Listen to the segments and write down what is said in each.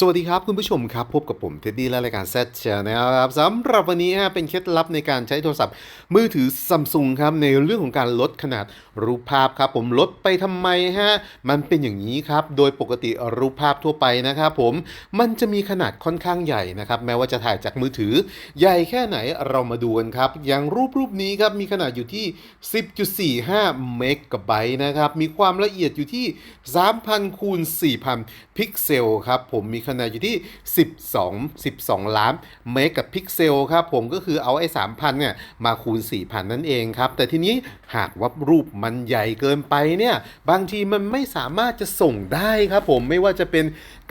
สวัสดีครับคุณผู้ชมครับ พบกับผมเท็ดดี้และรายการ Z Channel ครับสำหรับวันนี้ฮะเป็นเคล็ดลับในการใช้โทรศัพท์ มือถือซัมซุงครับในเรื่องของการลดขนาดรูปภาพครับ ผมลดไปทำไมฮะมันเป็นอย่างนี้ครับ โดยปกติรูปภาพทั่วไปนะครับผมมันจะมีขนาดค่อนข้างใหญ่นะครับแม้ว่าจะถ่ายจากมือถือ ใหญ่แค่ไหนเรามาดูกันครับ อย่างรูปรูปนี้ครับมีขนาดอยู่ที่ 10.45 เมกะไบต์นะครับมีความละเอียดอยู่ที่ 3,000คูณ4,000 พิกเซลครับผมมีขนาดอยู่ที่ 12 12 ล้านเมกะพิกเซลครับผมก็คือเอาไอ้ 3,000 เนี่ย มาคูณ 4,000 นั่นเองครับ แต่ทีนี้หากว่ารูปมันใหญ่เกินไปเนี่ย บางทีมันไม่สามารถจะส่งได้ครับผมไม่ว่าจะเป็น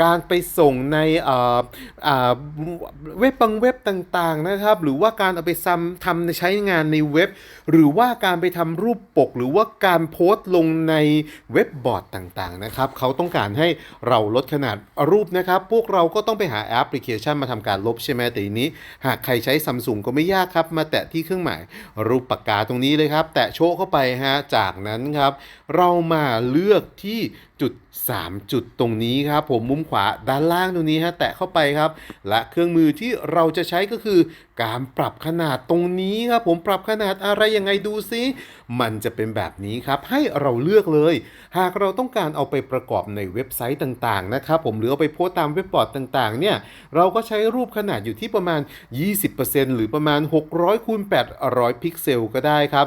การไปส่งในเอ่ออ่าเว็บบางเว็บต่างๆนะครับ หรือว่าการเอาไปซ้ำทำใช้งานในเว็บ หรือว่าการไปทำรูปปก หรือว่าการโพสต์ลงในเว็บบอร์ดต่างๆนะครับเขาต้องการให้เราลดขนาดรูปนะครับพวกเราก็ต้องไปหาแอปพลิเคชันมาทำการลบใช่ไหมแต่ทีนี้ หากใครใช้ซัมซุงก็ไม่ยากครับ มาแตะที่เครื่องหมาย รูปปากกาตรงนี้เลยครับ แตะโชว์เข้าไปฮะจากนั้นครับ เรามาเลือกที่ จุด 3 จุดตรงนี้ครับ ผมมุมขวาด้านล่างตรงนี้ฮะแตะเข้าไปครับ และเครื่องมือที่เราจะใช้ก็คือ การปรับขนาดตรงนี้ครับ ผมปรับขนาดอะไรยังไงดูซิ มันจะเป็นแบบนี้ครับ ให้เราเลือกเลย หากเราต้องการเอาไปประกอบในเว็บไซต์ต่างๆนะครับผมหรือเอาไปโพสต์ตามเว็บบอร์ดต่างๆเนี่ยเราก็ใช้รูปขนาดอยู่ที่ประมาณ 20%หรือประมาณ 600คูณ800 พิกเซลก็ได้ครับ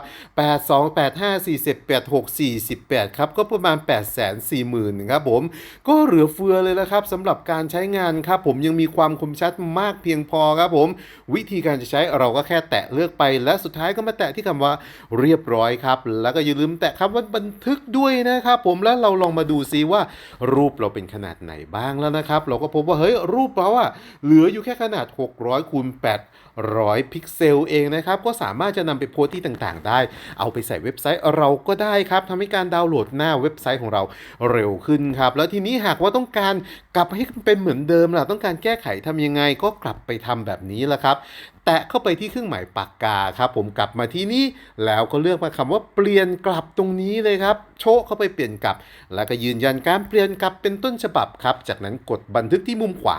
82 85 40 86 48 ครับก็ประมาณ8 4 0 0 0 0ครับผมก็เหลือเฟือเลยละครับสำหรับการใช้งานครับผมยังมีความคมชัดมากเพียงพอครับผมวิธีการจะใช้เราก็แค่แตะเลือกไป และสุดท้ายก็มาแตะที่คำว่าเรียบร้อยครับ แล้วก็อย่าลืมแตะคำว่าบันทึกด้วยนะครับผมแล้วเราลองมาดูซิว่า รูปเราเป็นขนาดไหนบ้างแล้วนะครับ เราก็พบว่าเฮ้ยรูปเราอะเหลืออยู่แค่ขนาด 600คูณ800 พิกเซลเองนะครับ ก็สามารถจะนำไปโพสต์ที่ต่างๆ ได้ เอาไปใส่เว็บไซต์เราก็ได้ครับทำให้การดาวน์โหลดหน้าเว็บไซต์ของเราเร็วขึ้นครับ แล้วทีนี้หากว่าต้องการกลับให้เป็นเหมือนเดิมล่ะต้องการแก้ไขทำยังไงก็กลับไปทำแบบนี้ละครับ ตะเข้าไปที่เครื่องหมายปากกาครับผมกลับมาที่นี่แล้วก็เลือกมาคำว่าเปลี่ยนกลับตรงนี้เลยครับ โชว์เข้าไปเปลี่ยนกลับ แล้วก็ยืนยันการเปลี่ยนกลับเป็นต้นฉบับครับ จากนั้นกดบันทึกที่มุมขวา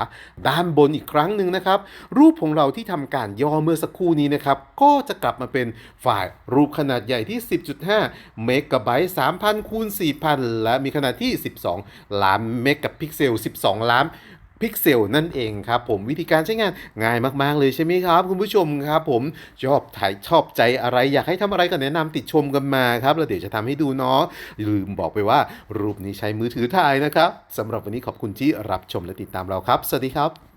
ด้านบนอีกครั้งหนึ่งนะครับ รูปของเราที่ทำการย่อเมื่อสักครู่นี้นะครับก็จะกลับมาเป็นไฟล์รูปขนาดใหญ่ที่ 10.5 เมกะไบต์ 3,000คูณ4,000 และมีขนาดที่ 12 ล้านเมกะพิกเซล 12 ล้าน พิกเซลนั่นเองครับผมวิธีการใช้งานง่ายมากๆเลยใช่ไหมครับ คุณผู้ชมครับผมชอบถ่ายชอบใจอะไรอยากให้ทำอะไรก็แนะนำติดชมกันมาครับแล้วเดี๋ยวจะทำให้ดูเนาะอย่าลืมบอกไปว่ารูปนี้ใช้มือถือถ่ายนะครับสำหรับวันนี้ขอบคุณที่รับชมและติดตามเราครับ สวัสดีครับ